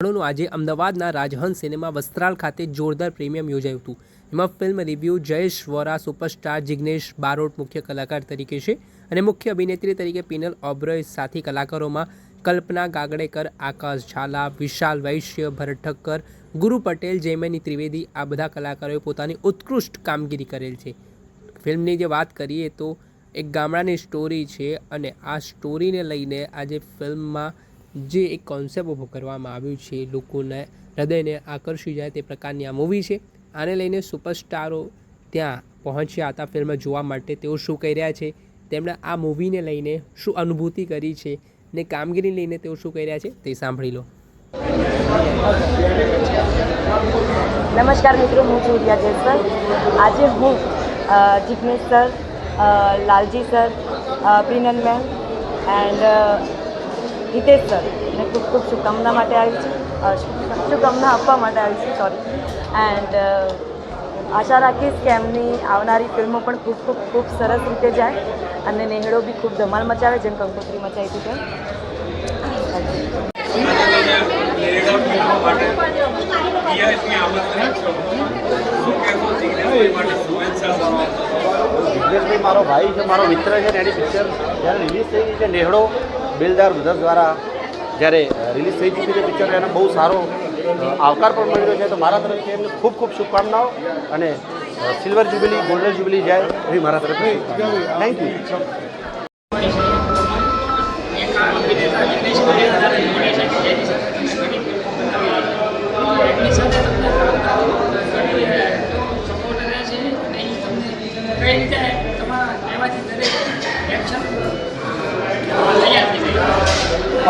નું આજે અમદાવાદના રાજહંસ સિનેમા વસ્ત્રાલ ખાતે જોરદાર પ્રીમિયમ યોજાયું હતું. એમાં film review Jayesh Vora, superstar Jignesh Barot મુખ્ય કલાકાર તરીકે છે અને મુખ્ય અભિનેત્રી તરીકે પિનલ ઓબ્રોય સાથી કલાકારોમાં કલ્પના ગાગડેકર, આકાશ ઝાલા, વિશાલ વૈશ્ય, ભરત ઠક્કર, ગુરુ પટેલ, જયમની ત્રિવેદી આ બધા કલાકારોએ પોતાની ઉત્કૃષ્ટ કામગીરી કરેલ છે. ફિલ્મની જે વાત કરીએ તો એક ગામડાની સ્ટોરી છે અને આ સ્ટોરીને લઈને આજે ફિલ્મમાં જે એક કોન્સેપ્ટ ઊભો કરવામાં આવ્યું છે લોકોને હૃદયને આકર્ષી જાય તે પ્રકારની આ મૂવી છે. આને લઈને સુપરસ્ટારો ત્યાં પહોંચ્યા હતા ફિલ્મ જોવા માટે. તેઓ શું કહી રહ્યા છે? તેમણે આ મૂવીને લઈને શું અનુભૂતિ કરી છે ને કામગીરી લઈને તેઓ શું કહી રહ્યા છે તે સાંભળી લો. નમસ્કાર મિત્રો હું છું રિયા જયસર આજે હું Jignesh sir Lalji sir uh, Prinal ma'am and Hitesh sir ને ખૂબ ખૂબ શુભકામના માટે આવી છું. શુભકામના આપવા માટે આવી છું સોરી એન્ડ આશા રાખીશ કે એમની આવનારી ફિલ્મો પણ ખૂબ ખૂબ ખૂબ સરસ રીતે જાય અને નેહડો બી ખૂબ ધમાલ મચાવે જેમ કંકોત્રી મચાવી હતી તેમ. મારો ભાઈ છે મારો મિત્ર છે એની પિક્ચર જ્યારે રિલીઝ થઈ ગઈ છે નેહડો બેલદાર બ્રધર્સ દ્વારા જ્યારે રિલીઝ થઈ ચૂકી છે પિક્ચર એનો બહુ સારો આવકાર પણ મળી રહ્યો છે. તો મારા તરફથી એમને ખૂબ ખૂબ શુભકામનાઓ અને સિલ્વર જ્યુબિલી, ગોલ્ડન જ્યુબિલી જાય એવી મારા તરફથી થેન્ક યુ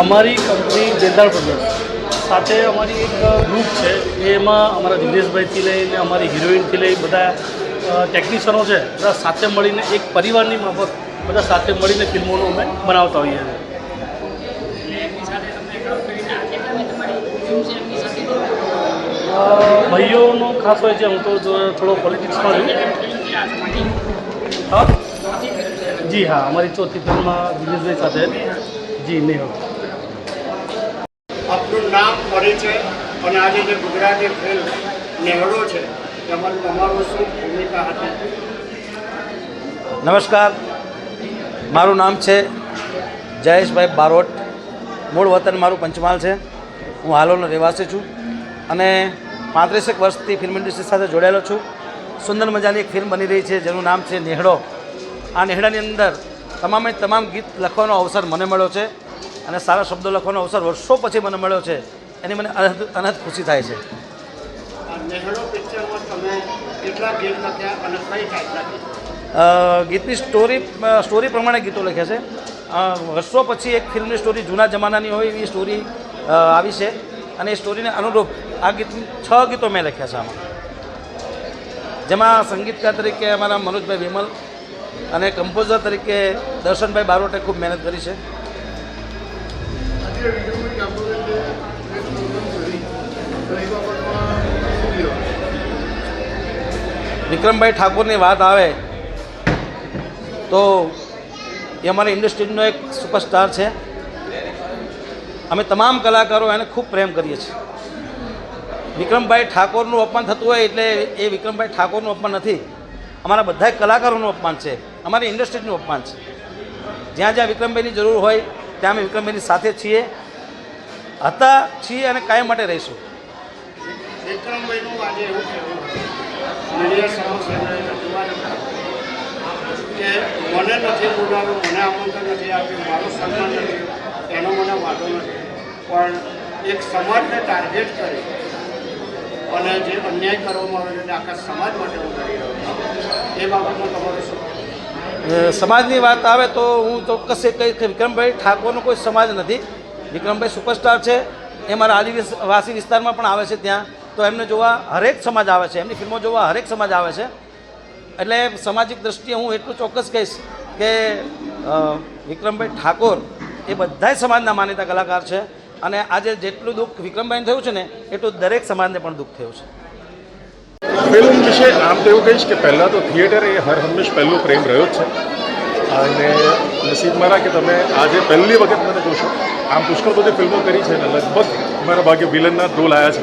અમારી કંપની બેદાર બ્રધર્સ સાથે અમારી એક ગ્રુપ છે. એમાં અમારા દિનેશભાઈથી લઈને અમારી હિરોઈનથી લઈ બધા ટેકનિશિયનો છે, બધા સાથે મળીને, એક પરિવારની માફક બધા સાથે મળીને ફિલ્મોનો અમે બનાવતા હોઈએ છીએ. ભાઈઓનો ખાસ હોય છે, હું તો થોડો પોલિટિક્સમાં છું. હા? જી, હા, અમારી ચોથી ફિલ્મમાં દિનેશભાઈ સાથે. જી, નહીં. નામ છે અને આજે જે ગુજરાતી ફિલ્મ નેહડો છે, એમાં તમારું શું ભૂમિકા હતી? નમસ્કાર. મારું નામ છે જયેશભાઈ બારોટ. મૂળ વતન મારું પંચમહાલ છે. હું હાલોનો રહેવાસી છું અને પાંત્રીસેક વર્ષથી ફિલ્મ ઇન્ડસ્ટ્રી સાથે જોડાયેલો છું. સુંદર મજાની એક ફિલ્મ બની રહી છે, જેનું નામ છે નેહડો. આ નેહડાની અંદર તમામે તમામ ગીત લખવાનો અવસર મને મળ્યો છે અને સારા શબ્દો લખવાનો અવસર વર્ષો પછી મને મળ્યો છે. એની મને અનહદ ખુશી થાય છે. આ નેહડો પિક્ચરમાં તમે કેટલા ગીત લખ્યા અને કઈ ટાઈપના ગીત? અ, ગીતની સ્ટોરી સ્ટોરી પ્રમાણે ગીતો લખ્યા છે. વર્ષો પછી એક ફિલ્મની સ્ટોરી જૂના જમાનાની હોય એવી સ્ટોરી આવી છે. અને એ સ્ટોરીને અનુરૂપ આ ગીત છ ગીતો મેં લખ્યા છે આમાં. જેમાં સંગીતકાર તરીકે અમારા મનોજભાઈ વિમલ અને કમ્પોઝર તરીકે દર્શનભાઈ બારોટે ખૂબ મહેનત કરી છે. વિક્રમભાઈ ઠાકોરની વાત આવે, તો એ અમારી ઇન્ડસ્ટ્રીનો એક સુપરસ્ટાર છે. અમે તમામ કલાકારો એને ખૂબ પ્રેમ કરીએ છીએ. વિક્રમભાઈ ઠાકોરનું અપમાન થતું હોય એટલે એ વિક્રમભાઈ ઠાકોરનું અપમાન નથી. અમારા બધા કલાકારોનું અપમાન છે. અમારી ઇન્ડસ્ટ્રીનું અપમાન છે. જ્યાં જ્યાં વિક્રમભાઈની જરૂર હોય, ત્યાં અમે વિક્રમભાઈની સાથે છીએ. હતા છીએ અને કાયમ માટે રહીશું. કે મને નથી બોલાવ્યું મને આમંત્રણ નથી આપ્યું મારું સન્માન નથી એનો મને વાંધો નથી. પણ એક સમાજને ટાર્ગેટ કરી અને જે અન્યાય કરવામાં આવે છે તે આખા સમાજ માટે હું કરી રહ્યો છું એ બાબતમાં તમારું શું સમાજની વાત આવે તો હું ચોક્કસ એ કહી વિક્રમભાઈ ઠાકોરનો કોઈ સમાજ નથી. વિક્રમભાઈ સુપરસ્ટાર છે. એ મારા આદિવાસી વિસ્તારમાં પણ આવે છે ત્યાં. તો એમને જોવા હરેક સમાજ આવે છે. એમની ફિલ્મો જોવા હરેક સમાજ આવે છે. એટલે સામાજિક દ્રષ્ટિએ હું એટલું ચોક્કસ કહીશ કે વિક્રમભાઈ ઠાકોર એ બધાય સમાજના માનીતા કલાકાર છે. અને આજે જેટલું દુઃખ વિક્રમભાઈને થયું છે ને, એટલું દરેક સમાજને પણ દુઃખ થયું છે. ફિલ્મ વિશે આમ તો એવું કહીશ કે પહેલાં તો થિયેટર એ હર હંમેશ પહેલું પ્રેમ રહ્યો જ છે. અને નસીબ મારા કે તમે આજે પહેલી વખત મને જોશો. આમ પુષ્કળ બધી ફિલ્મો કરી છે ને, લગભગ મારા ભાગ્ય વિલનના રોલ આવ્યા છે.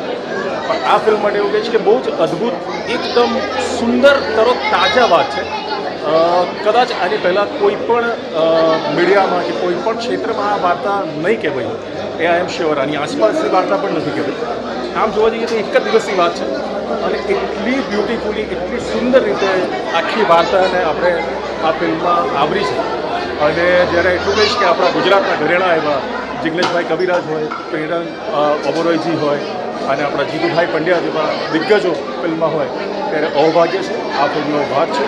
પણ આ ફિલ્મ માટે એવું કહે છે કે બહુ જ અદ્ભુત, એકદમ સુંદર, તરો તાજા વાત છે. કદાચ આની પહેલાં કોઈ પણ મીડિયામાં કે કોઈ પણ ક્ષેત્રમાં આ વાર્તા નહીં કહેવાય. એ આઈ એમ શ્યોર આની આસપાસની વાર્તા પણ નથી કહેવાય. આમ જોવા જઈએ તો એક જ દિવસની વાત છે. અને એટલી બ્યુટીફુલી એટલી સુંદર રીતે આખી વાર્તાને આપણે આ ફિલ્મમાં આવરી છે. અને જ્યારે એટલું કહીશ કે આપણા ગુજરાતના ઘરેણા એવા જિગ્નેશભાઈ કવિરાજ હોય પ્રેરણ ઓબોરોયજી હોય અને આપણા જીતુભાઈ પંડ્યા જેવા દિગ્ગજો ફિલ્મમાં હોય ત્યારે અવભાગ્ય છે આ ફિલ્મનો ભાગ છે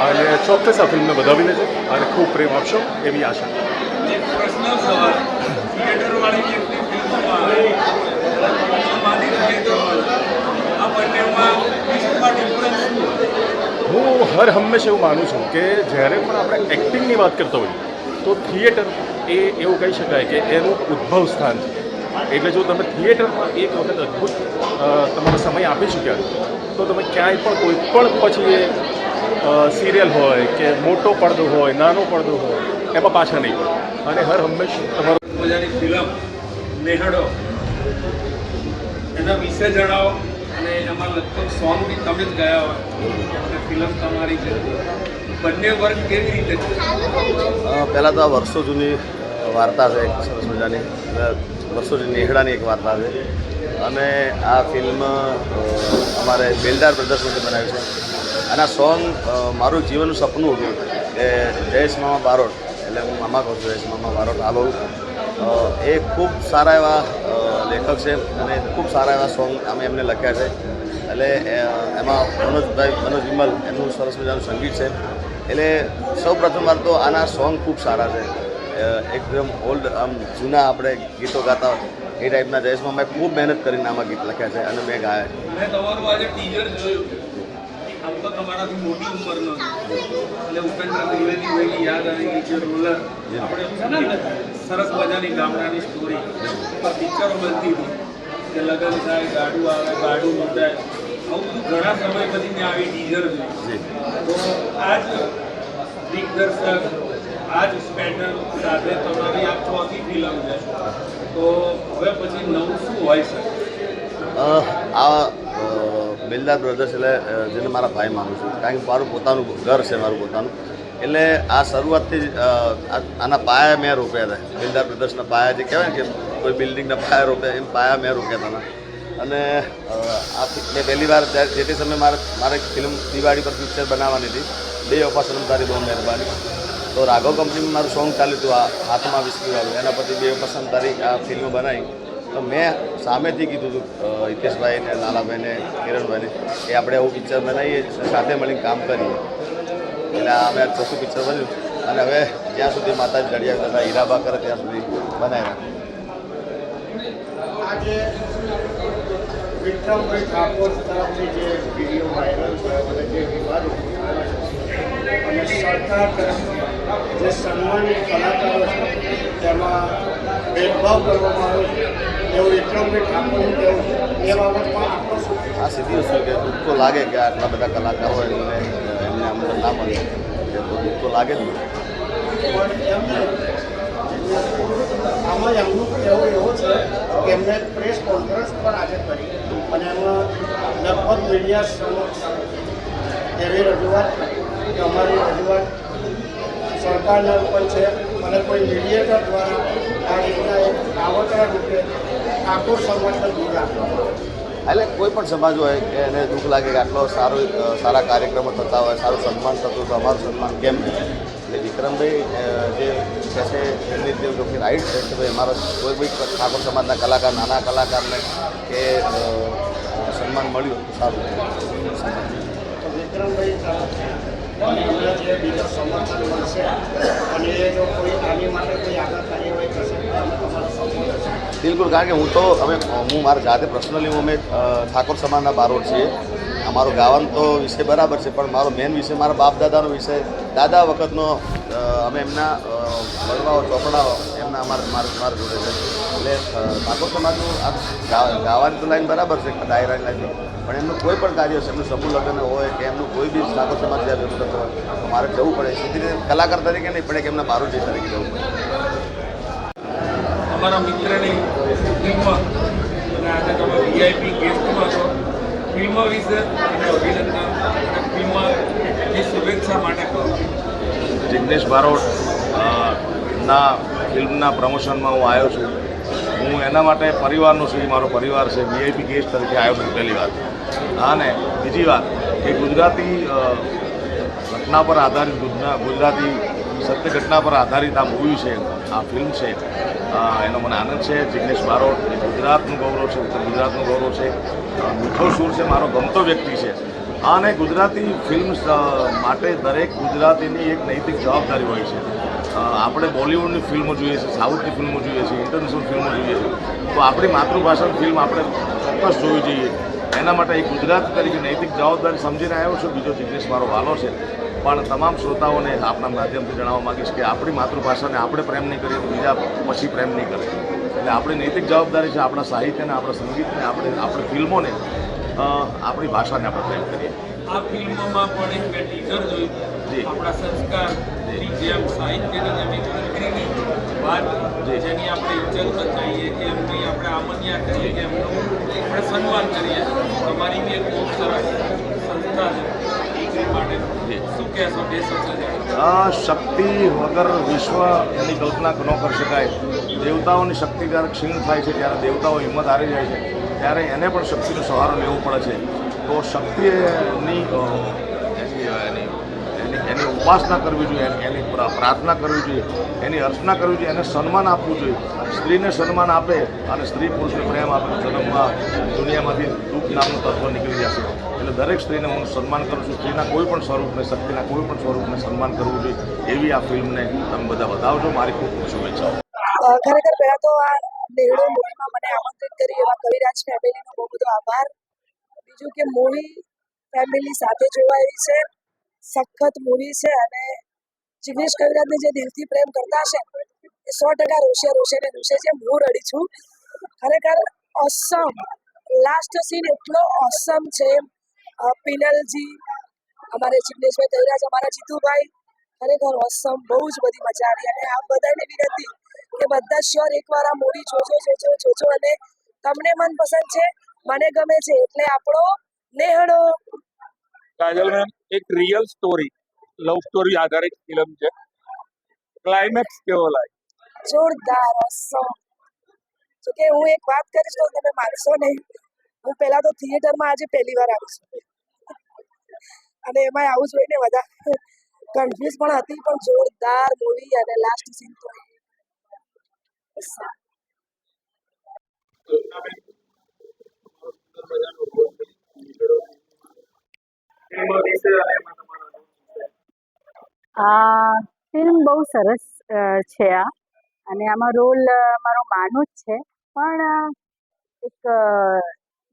અને ચોક્કસ આ ફિલ્મને વધાવીને છે અને ખૂબ પ્રેમ આપશો એવી આશા. હું હર હંમેશા એવું માનું છું કે જ્યારે પણ આપણે એક્ટિંગની વાત કરતા હોઈએ તો થિયેટર એ એવું કહી શકાય કે એનું ઉદ્ભવ સ્થાન છે. એટલે જો તમે થિયેટરમાં એક વખત અદ્ભુત તમારો સમય આપી ચૂક્યા તો તમે ક્યાંય પણ કોઈ પણ પછી એ સિરિયલ હોય કે મોટો પડદો હોય નાનો પડદો હોય એમાં પાછા નહીં. અને હર હંમેશા તમારો મજાની ફિલ્મ નેહડો. એના વિશે જણાવો અને એમાં લગભગ સોંગ બી તમે જ ગયા હોય. અને ફિલ્મ તમારી છે. બંને વર્ગ કેવી રીતે પહેલાં તો આ વર્ષો જૂની વાર્તા છે, એક સરસ મજાની. અને નેહડાની એક વાર્તા છે. અને આ ફિલ્મ અમારે બેલદાર પ્રદર્શનથી બનાવી છે. અને આ સોંગ મારું જીવનનું સપનું હતું કે જયેશ મામા બારોટ, એટલે હું મામા કહું છું જયેશ મામા બારોટ આલો એ ખૂબ સારા એવા લેખક છે અને ખૂબ સારા એવા સોંગ અમે એમને લખ્યા છે. એટલે એમાં મનોજભાઈ, મનોજ વિમલ એનું સરસ મજાનું સંગીત છે. એટલે સૌ પ્રથમ તો આના સોંગ ખૂબ સારા છે. એકદમ ઓલ્ડ આમ જૂના આપણે ગીતો ગાતા એ ટાઈપના જયેશમાં મેં ખૂબ મહેનત કરીને આમાં ગીત લખ્યા છે અને મેં ગાયા છે. મેં તમારું આજે ટીઝર જોયું આમ તો તમારાથી મોટી ઉંમરનો એટલે ઉપેન્દ્ર ત્રિવેદીભાઈની યાદ આવી ગઈ છે રોલર આપણે સરસ મજાની ગામડાની સ્ટોરી પર પિક્ચરો બનતી હતી કે લગ્ન થાય ગાડું આવે ગાડું લૂંટાય આવું બધું ઘણા સમય પછી મેં આવી ટીઝર તો આજ દિગ્દર્શક આજ પેટર્ન સાથે તમારી આ ચોથી ફિલ્મ છે. તો હવે પછી નવું શું હોય છે આ અ, બ્રધર્સ એટલે જેને મારા ભાઈ માનું છું. કારણ કે મારું પોતાનું ઘર છે મારું પોતાનું. એટલે આ શરૂઆતથી જ આના પાયા મેં રોપ્યા હતા. બિલદાર બ્રધર્સના પાયા જે કહેવાય કે કોઈ બિલ્ડિંગના પાયા રોપ્યા એમ પાયા મેં રોપ્યા હતા અને આ મેં પહેલી વાર જે તે સમયે મારે મારે ફિલ્મ દિવાળી પર પિક્ચર બનાવવાની હતી. બે સનમ તારી બહુ મહેરબાની. તો રાઘવ કંપનીમાં મારું સોંગ ચાલ્યું હતું, આ હાથમાં વિસ્તરીવાળું એના પછી બે પસંદ તારીખ તારી આ ફિલ્મ બનાવી. તો મેં સામેથી કીધું હતું હિતેશભાઈને લાલાભાઈને કિરણભાઈને કે આપણે આવું પિક્ચર બનાવીએ, સાથે મળીને કામ કરીએ. એટલે અમે ચોથું પિક્ચર બન્યું. અને હવે જ્યાં સુધી માતાજી લડિયા કરતા હીરાબા કરે ત્યાં સુધી બનાવ્યા. વિક્રમભાઈ ઠાકોર જે વીડિયો વાયરલ થયો, અને જે વિવાદ અને સરકાર તરફથી જે સન્માનિત કલાકારો છે તેમાં ભેદભાવ કરવામાં આવ્યો છે એવું વિક્રમભાઈ ઠાકોરનું કહેવું છે એ બાબતમાં આપણો શું આ સીધી વસ્તુ કે દુઃખ તો લાગે કે આટલા બધા કલાકારો એમને એમને આમંત્રણ ના મળે. એ તો દુઃખ તો લાગે જ પણ એમને આમાં એમનું કહેવું એવું છે કે એમને પ્રેસ કોન્ફરન્સ પણ આજે કરી અને એમાં લગભગ મીડિયા સમક્ષ એવી રજૂઆત કરી. કે અમારી રજૂઆત સરકારના ઉપર છે. અને કોઈ મીડિયેટર દ્વારા આ રીતના એક આવકના રૂપે ઠાકોર સમાજને દૂર રાખવામાં આવે. એટલે કોઈ પણ સમાજ હોય કે એને દુઃખ લાગે કે આટલો સારો સારા કાર્યક્રમો થતા હોય સારું સન્માન થતું હોય તો અમારું સન્માન કેમ નહીં? એટલે વિક્રમભાઈ જે કહે છે એમની જે લોકોની રાઈટ છે કે ભાઈ અમારો કોઈ બી ઠાકોર સમાજના કલાકાર નાના કલાકારને કે સન્માન મળ્યું સારું. વિક્રમભાઈ બિલકુલ, કારણ કે હું તો અમે હું મારા જાતે પર્સનલી હું અમે ઠાકોર સમાજના બારોડ છીએ. અમારો ગાવન તો વિષય બરાબર છે, પણ મારો મેન વિષય મારા બાપ દાદાનો વિષય. દાદા વખતનો અમે એમના વડવાઓ, ચોપડાઓ એમના અમારા મારા મારા જોડે છે. એટલે ઠાકોર સમાજનું આ ગાવાની તો લાઈન બરાબર છે ડાયરાની લાઈન પણ એમનું કોઈ પણ કાર્ય છે એમનું સમૂહ લગ્ન હોય કે એમનું કોઈ બી ઠાકોર સમાજ જ્યાં જરૂર થતો હોય તો મારે જવું પડે. સીધી રીતે કલાકાર તરીકે નહીં પણ કે એમના બારોટજી તરીકે જવું પડે. અમારા મિત્રની ફિલ્મ અને આજે તમે વીઆઈપી ગેસ્ટમાં છો ફિલ્મ વિશે અને અભિનંદન ફિલ્મ શુભેચ્છા માટે કહો. જિગ્નેશ બારોટ ના ફિલ્મના પ્રમોશનમાં હું આવ્યો છું. હું એના માટે પરિવારનો છું, મારો પરિવાર છે વીઆઈપી ગેસ્ટ તરીકે આવ્યો છું પહેલી વાત. અને બીજી વાત કે ગુજરાતી ઘટના પર આધારિત ગુજરા- ગુજરાતી સત્ય ઘટના પર આધારિત આ મૂવી છે, આ ફિલ્મ છે એનો મને આનંદ છે. જિગ્નેશ બારોટ એ ગુજરાતનું ગૌરવ છે, ઉત્તર ગુજરાતનું ગૌરવ છે. મીઠો સૂર છે, મારો ગમતો વ્યક્તિ છે. અને ગુજરાતી ફિલ્મ માટે દરેક ગુજરાતીની એક નૈતિક જવાબદારી હોય છે. આપણે બોલિવૂડની ફિલ્મો જોઈએ છે સાઉથની ફિલ્મો જોઈએ છે ઇન્ટરનેશનલ ફિલ્મો જોઈએ છીએ. તો આપણી માતૃભાષાની ફિલ્મ આપણે ચોક્કસ જોવી જોઈએ. એના માટે એક ગુજરાત તરીકે નૈતિક જવાબદારી સમજીને આવ્યો છું. બીજો જિગ્નેશ મારો વાલો છે. પણ તમામ શ્રોતાઓને આપણા માધ્યમથી જણાવવા માગીશ કે આપણી માતૃભાષાને આપણે પ્રેમ નહીં કરીએ તો બીજા પછી પ્રેમ નહીં કરે. એટલે આપણી નૈતિક જવાબદારી છે આપણા સાહિત્યને આપણા સંગીતને આપણે આપણી ફિલ્મોને આપણી ભાષાને આપણે પ્રેમ કરીએ. આ ફિલ્મમાં પણ એક મેં ટીઝર. જોયું આપણા સંસ્કારની જેમ સાહિત્યની જેમ એક દીકરીની વાત જેની આપણે ઇજ્જત બચાવીએ કે એમની આપણે આમન્યા કરીએ કે એમનું આપણે સન્માન કરીએ. તમારી બી એક બહુ સરસ સંસ્થા છે. માટે શું કહેશો બે શબ્દ આ શક્તિ વગર વિશ્વ એની કલ્પના ન કરી શકાય. દેવતાઓની શક્તિ જ્યારે ક્ષીણ થાય છે ત્યારે દેવતાઓ હિંમત હારી જાય છે ત્યારે એને પણ શક્તિનો સહારો લેવો પડે છે. તો શક્તિની અ, એની એની એની એની ઉપાસના કરવી જોઈએ, એની- એની પ્રા- પ્રાર્થના કરવી જોઈએ, એની અર્ચના કરવી જોઈએ, એને સન્માન આપવું જોઈએ. સ્ત્રીને સન્માન આપે અને સ્ત્રી પુરુષને પ્રેમ આપે, જન્મમાં દુનિયામાંથી દુઃખ નામનું તત્વ નીકળી જશે એટલે દરેક સ્ત્રીને હું સન્માન કરું છું. સ્ત્રીના કોઈ પણ સ્વરૂપને, શક્તિના કોઈ પણ સ્વરૂપને સન્માન કરવું જોઈએ, એવી આ ફિલ્મને તમે બધા બતાવજો. મારી ખૂબ ખૂબ શુભેચ્છાઓ. ખરેખર પહેલાં તો આ નેહડો મૂવીમાં મને આમંત્રિત કરી એવા કવિરાજ ફેમિલીનો બહુ બધો આભાર. બીજું કે મૂવી ફેમિલી સાથે જોવાયેલી છે. સખત મૂવી છે અને જિગ્નેશ કવિરાજને જે દિલથી પ્રેમ કરતા હશે, એ સો ટકા રોશે રોશે ને રોશે છે હું રડી છું. ખરેખર ઓસમ લાસ્ટ સીન એટલો ઓસમ છે પિનલજી, અમારે જિગ્નેશભાઈ કવિરાજ, અમારા જીતુભાઈ, ખરેખર ઓસમ બહુ જ બધી મજા આવી. અને આ બધાને વિનંતી કે બધા શ્યોર એકવાર આ મૂવી જોજો જોજો જોજો. અને તમને મનપસંદ છે, મને ગમે છે, એટલે આપણો નેહડો. કાજલ મેમ એક રિયલ સ્ટોરી લવ સ્ટોરી આધારિત ફિલ્મ છે ક્લાઇમેક્સ કેવો લાગે જોરદાર ઓસમ જો કે હું એક વાત કરીશ તો તમે માનશો નહીં હું પહેલા તો થિયેટરમાં આજે પહેલી વાર આવી છું અને એમાં આવું જોઈને બધા કન્ફ્યુઝ પણ હતી પણ જોરદાર મૂવી અને લાસ્ટ સીન તો awesome. આ ફિલ્મ બહુ સરસ છે આ. અને આમાં રોલ મારો માનો જ છે. પણ એક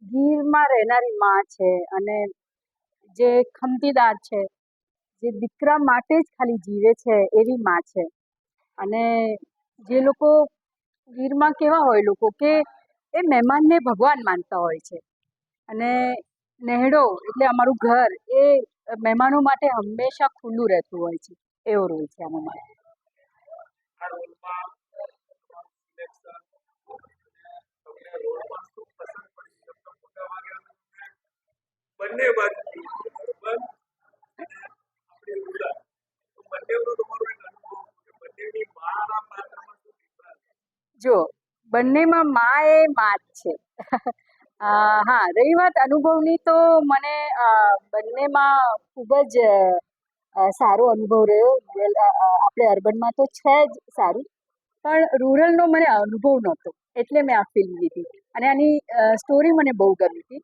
ગીરમાં રહેનારી માં છે અને જે ખમતીદાર છે, જે દીકરા માટે જ ખાલી જીવે છે એવી માં છે. અને જે લોકો ગીરમાં કેવા હોય લોકો કે એ મહેમાનને ભગવાન માનતા હોય છે. અને નેહડો એટલે અમારું ઘર એ મહેમાનો માટે હંમેશા ખુલ્લું રહેતું હોય છે એવો રોલ છે આમાં બંને ડિફરન્સ જો બંનેમાં મા એ માત છે. હા, રહી વાત. અનુભવની તો મને બંનેમાં ખૂબ જ સારો અનુભવ રહ્યો. આપણે અર્બનમાં તો છે જ સારું. પણ રૂરલનો મને અનુભવ નહોતો, એટલે મેં આ ફિલ્મ લીધી. અને આની સ્ટોરી મને બહુ ગમી હતી.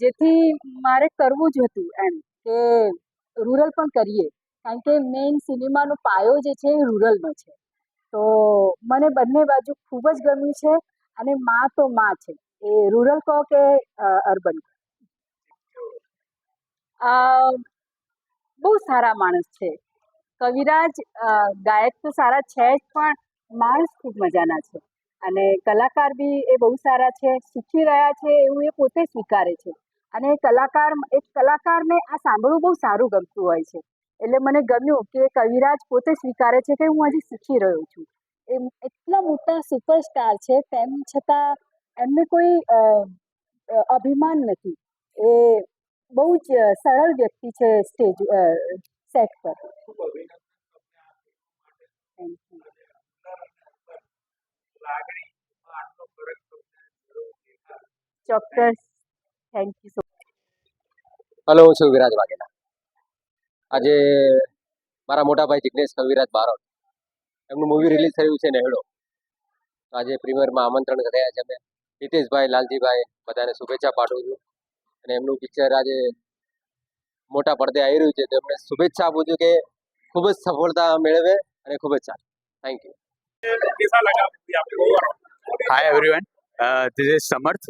જેથી મારે કરવું જ હતું એમ કે રૂરલ પણ કરીએ. કારણ કે મેઇન સિનેમાનો પાયો જે છે એ રૂરલનો છે. તો મને બંને બાજુ ખૂબ જ ગમ્યું છે અને માં તો માં છે. એ રૂરલ કહો કે અર્બન બહુ સારા માણસ છે. કવિરાજ ગાયક તો સારા છે જ, પણ માણસ ખૂબ મજાના છે. અને કલાકાર બી એ બહુ સારા છે, શીખી રહ્યા છે, એવું એ પોતે સ્વીકારે છે. અને કલાકાર, એક કલાકારને આ સાંભળવું બહુ સારું ગમતું હોય છે. એટલે મને ગમ્યું કે કવિરાજ પોતે સ્વીકારે છે કે હું હજી શીખી રહ્યો છું. એમ, એટલા મોટા સુપરસ્ટાર છે, તેમ છતાં એમને કોઈ અભિમાન નથી. એ બહુ જ સરળ વ્યક્તિ છે સ્ટેજ સેટ પર. ચોક્કસ. થેન્ક યુ સો હલો હું છું વિરાજ વાઘેલા. આજે મારા મોટા ભાઈ જિગ્નેશ કવિરાજ બારોટ, એમનું મૂવી રિલીઝ થયું છે નેહડો. આજે પ્રીમિયરમાં આમંત્રણ કર્યા છે અમે હિતેશભાઈ, લાલજીભાઈ બધાને શુભેચ્છા પાઠવું છું. અને એમનું પિક્ચર આજે મોટા પડદે આવી રહ્યું છે. તો એમને શુભેચ્છા આપું છું કે ખૂબ જ સફળતા મેળવે અને ખૂબ જ સારું. Thank you hi everyone this is Samarth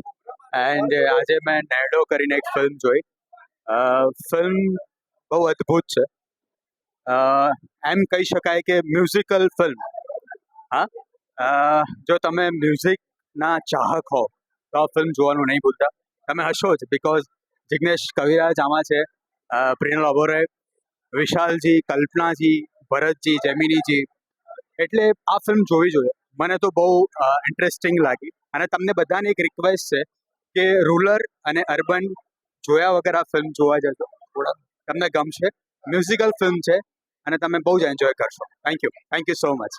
and આજે મેં નેડો કરીને એક ફિલ્મ જોઈ. ફિલ્મ બહુ અદ્ભુત છે. એમ કહી શકાય કે મ્યુઝિકલ ફિલ્મ હા? જો તમે મ્યુઝિકના ચાહક હો. તો આ ફિલ્મ જોવાનું નહીં ભૂલતા. તમે હશો જ બિકોઝ જિગ્નેશ કવિરાજ આમાં છે. પ્રિયલ ઓબોરોય વિશાલજી, કલ્પનાજી, ભરતજી, જેમિનીજી. એટલે આ ફિલ્મ જોવી જોઈએ. મને તો બહુ ઇન્ટરેસ્ટિંગ લાગી. અને તમને બધાને એક રિક્વેસ્ટ છે કે રૂરલ અને અર્બન જોયા વગર આ ફિલ્મ જોવા જજો. થોડા. તમને ગમશે. મ્યુઝિકલ ફિલ્મ છે અને તમે બહુ જ એન્જોય કરશો. Thank you thank you so much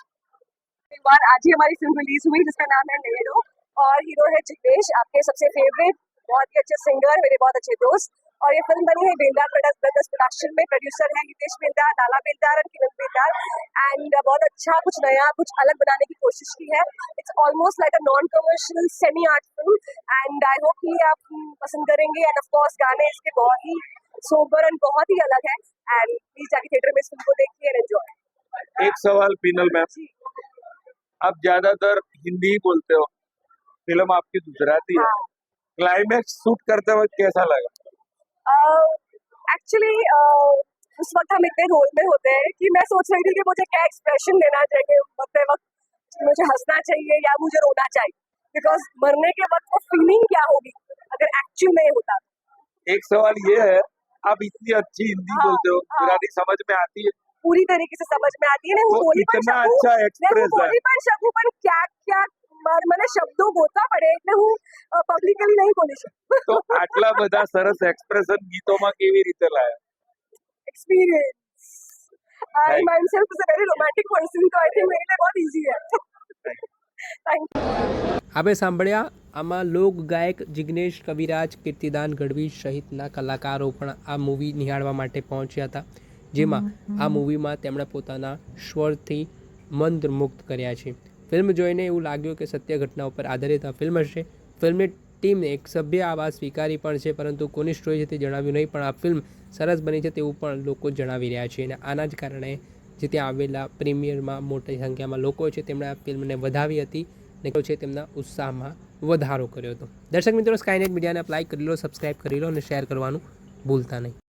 बार आज ही हमारी फ़िल्म रिलीज़ हुई जिसका नाम है नेहरू। और हीरो है जिग्नेश आपके सबसे फेवरेट बहुत ही अच्छे सिंगर मेरे बहुत अच्छे दोस्त। और ये फ़िल्म बनी है बेलदार ब्रदर्स ब्रदर्स प्रोडक्शन में। प्रोड्यूसर है हितेश बेलदार नाला बेलदार और किरण बेलदार एंड बहुत अच्छा कुछ नया कुछ अलग बनाने की कोशिश की है। It's almost like a non commercial semi art film and I hope कि आप पसंद करेंगे। एंड ऑफ़ कोर्स गाने इसके बहुत ही सोबर एंड बहुत ही अलग है। एंड प्लीज़ जाके थिएटर में इस फ़िल्म को देखिए एंड एंजॉय एक सवाल पीनल मैम आप ज़्यादातर हिंदी ही बोलते हो। फ़िल्म आपकी गुजराती है। क्लाइमैक्स शूट करते वक्त कैसा लगा? एक्चुअली uh, uh, उस वक्त हम इतने रोल में होते हैं कि मैं सोच रही थी कि मुझे क्या एक्सप्रेशन देना चाहिए। मरते वक्त मुझे हंसना चाहिए या मुझे रोना चाहिए। बिकॉज़ मरने के वक्त वो फीलिंग क्या होगी? अगर एक्चुअल में होता। एक सवाल ये है आप इतनी अच्छी हिंदी हाँ, बोलते हो हाँ। गुजराती समझ में आती है? पूरी तरीके से समझ में आती है नहीं तो હું બોલી પણ इतना શકું अच्छा ને હું एक्सप्रेस है બોલી પણ શકું પણ ક્યાંક ક્યાંક માર- મને શબ્દો ગોતવા પડે એટલે હું પબ્લિકલી નહીં બોલી શકું તો આટલા બધા સરસ એક્સપ્રેશન ગીતોમાં કેવી રીતે લાયા experience I Right. Myself is a very romantic person तो आई थिंक मेरे लिए बहुत इजी है थैंक यू આપણે સાંભળ્યા આમાં લોક ગાયક જિગ્નેશ કવિરાજ કીર્તિદાન ગઢવી સહિતના કલાકારો પણ આ મૂવી નિહાળવા માટે પહોંચ્યા હતા જેમાં આ મૂવીમાં તેમણે પોતાના સ્વરથી મંત્રમુગ્ધ કર્યા છે. ફિલ્મ જોઈને એવું લાગ્યું કે સત્ય ઘટના ઉપર આધારિત આ ફિલ્મ હશે. ફિલ્મની ટીમને એક સભ્ય આ વાત સ્વીકારી પણ છે પરંતુ કોની સ્ટોરી છે તે જણાવ્યું નહીં પણ આ ફિલ્મ સરસ બની છે તેવું પણ લોકો જણાવી રહ્યા છે અને આના જ કારણે જે ત્યાં આવેલા પ્રીમિયરમાં મોટી સંખ્યામાં લોકો છે તેમણે આ ફિલ્મને વધાવી હતી ને છે તેમના ઉત્સાહમાં વધારો કર્યો હતો. દર્શક મિત્રો સ્કાયનેટ મીડિયાને અપ્લાય કરી લો સબસ્ક્રાઈબ કરી લો અને શેર કરવાનું ભૂલતા નહીં.